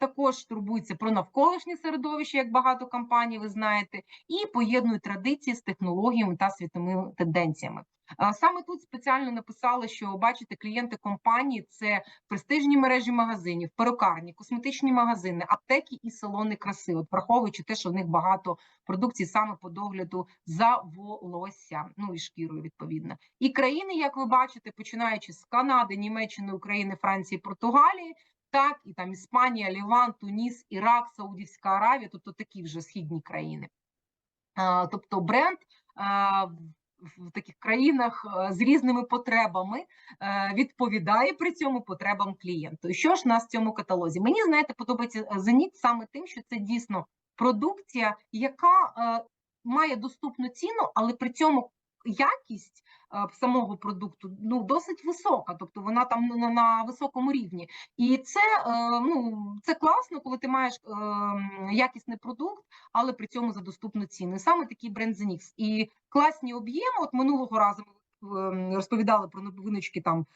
також турбуються про навколишнє середовище, як багато компаній, ви знаєте, і поєднують традиції з технологіями та світовими тенденціями. Саме тут спеціально написали, що бачите, клієнти компанії це престижні мережі магазинів, перукарні, косметичні магазини, аптеки і салони краси. От враховуючи те, що в них багато продукції саме по догляду за волосся, ну і шкірою відповідно. І країни, як ви бачите, починаючи з Канади, Німеччини, України, Франції, Португалії. Так, і там Іспанія, Ліван, Туніс, Ірак, Саудівська Аравія, тобто такі вже східні країни. Тобто бренд в таких країнах е, з різними потребами е, відповідає при цьому потребам клієнту. І що ж нас в цьому каталозі? Мені знаєте, подобається е, Зеніт саме тим, що це дійсно продукція, яка має доступну ціну, але при цьому якість самого продукту ну досить висока, тобто вона там на, на високому рівні, і це ну це класно, коли ти маєш якісний продукт, але при цьому за доступну ціну. Саме такий бренд Zenix. і класні об'єми. От минулого разу ми розповідали про новиночки там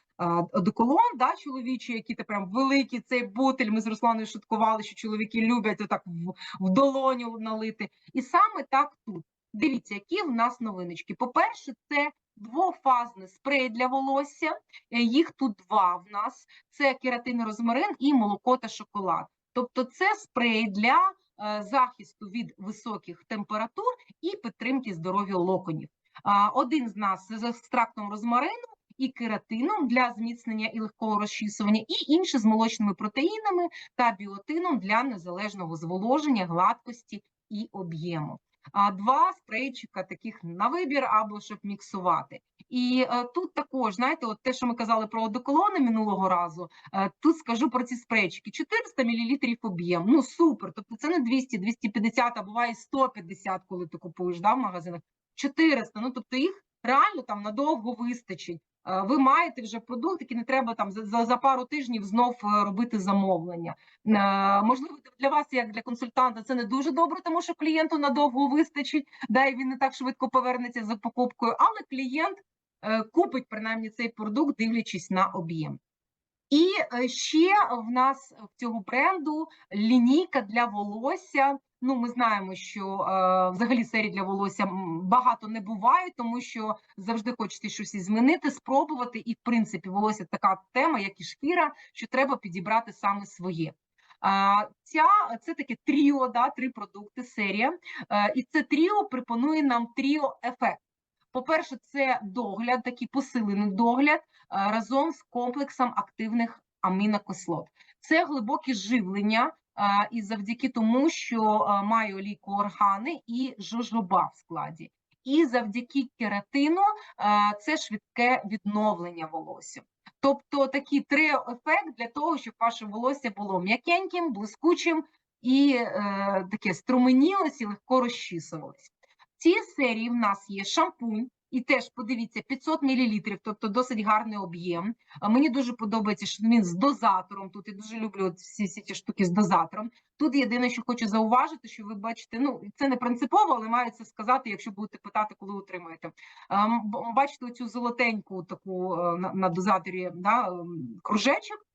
одеколон, да, чоловічі, які тепер великі цей бутель. Ми з Русланою шуткували, що чоловіки люблять отак в, в долоню налити. І саме так тут. Дивіться, які в нас новиночки. По-перше, це двофазний спрей для волосся. Е, їх тут два в нас: це кератин розмарин і молоко та шоколад. Тобто, це спрей для е, захисту від високих температур і підтримки здоров'я локонів. Один з нас з екстрактом розмарину і кератином для зміцнення і легкого розчісування, і інший з молочними протеїнами та біотином для незалежного зволоження, гладкості і об'єму два спрейчика таких на вибір або щоб міксувати. І е, тут також, знаєте, от те, що ми казали про одеколони минулого разу, е, тут скажу про ці спрейчики: 400 мл об'єм. Ну супер. Тобто це не 200, 250, а буває 150, коли ти купуєш да, в магазинах. 400, ну тобто їх реально там надовго вистачить. Е, ви маєте вже продукт, який не треба там за за пару тижнів знов е, робити замовлення. Е, можливо, для вас, як для консультанта, це не дуже добре, тому що клієнту надовго вистачить, да і він не так швидко повернеться за покупкою, але клієнт купить принаймні цей продукт, дивлячись на об'єм. І ще в нас в цього бренду лінійка для волосся. Ну, ми знаємо, що е, взагалі серії для волосся багато не буває, тому що завжди хочеться щось змінити, спробувати. І в принципі, волосся така тема, як і шкіра, що треба підібрати саме своє. А, ця це таке тріо, да, три продукти, серія, е, і це тріо пропонує нам тріо ефект. По-перше, це догляд, такий посилений догляд е, разом з комплексом активних амінокислот. Це глибоке живлення, і завдяки тому, що має олійку органи і жожоба в складі. І завдяки кератину це швидке відновлення волосся. Тобто такий три ефект для того, щоб ваше волосся було м'якеньким, блискучим і е, таке струменілось і легко розчісувалось. В цій серії в нас є шампунь, і теж подивіться 500 мл, тобто досить гарний об'єм. Мені дуже подобається, що він з дозатором. Тут я дуже люблю всі всі ці штуки з дозатором. Тут єдине, що хочу зауважити, що ви бачите, ну це не принципово, але маю це сказати, якщо будете питати, коли отримаєте. Бачите, оцю золотеньку таку е, на дозаторі да, кружечок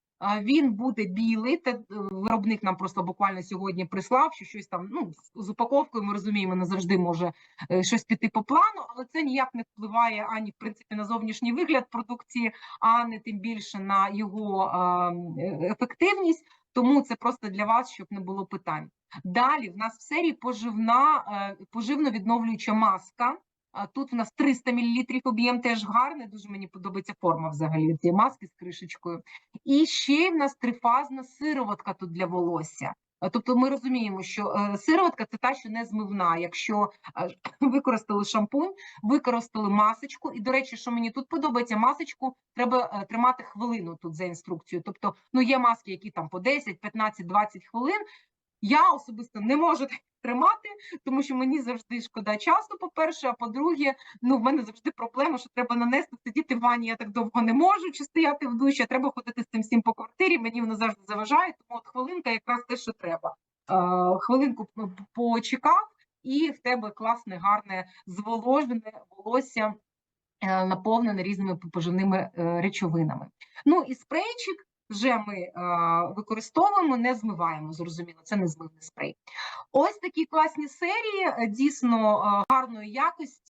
він буде білий. Та е, виробник нам просто буквально сьогодні прислав, що щось там ну з упаковкою. Ми розуміємо, не завжди може е, щось піти по плану, але це ніяк не впливає ані в принципі на зовнішній вигляд продукції, а не тим більше на його е, ефективність. Тому це просто для вас, щоб не було питань. Далі в нас в серії поживна поживно відновлююча маска. Тут у нас 300 мл об'єм теж гарний, дуже мені подобається форма взагалі цієї маски з кришечкою. І ще в нас трифазна сироватка тут для волосся. Тобто ми розуміємо, що е, сироватка це та, що не змивна. Якщо е, використали шампунь, використали масочку. І, до речі, що мені тут подобається, масочку треба е, тримати хвилину тут за інструкцією. Тобто, ну є маски, які там по 10, 15, 20 хвилин. Я особисто не можу тримати, тому що мені завжди шкода часу. По перше, а по-друге, ну в мене завжди проблема, що треба нанести сидіти в ванні. Я так довго не можу чи стояти в душі. а Треба ходити з цим всім по квартирі. Мені воно завжди заважає. Тому от хвилинка, якраз те, що треба. Е, хвилинку почекав, і в тебе класне, гарне зволожене волосся. Е, наповнене різними поживними е, речовинами. Ну і спрейчик вже ми е, використовуємо, не змиваємо. Зрозуміло, це не змивний спрей. Ось такі класні серії, е, дійсно е, гарної якості.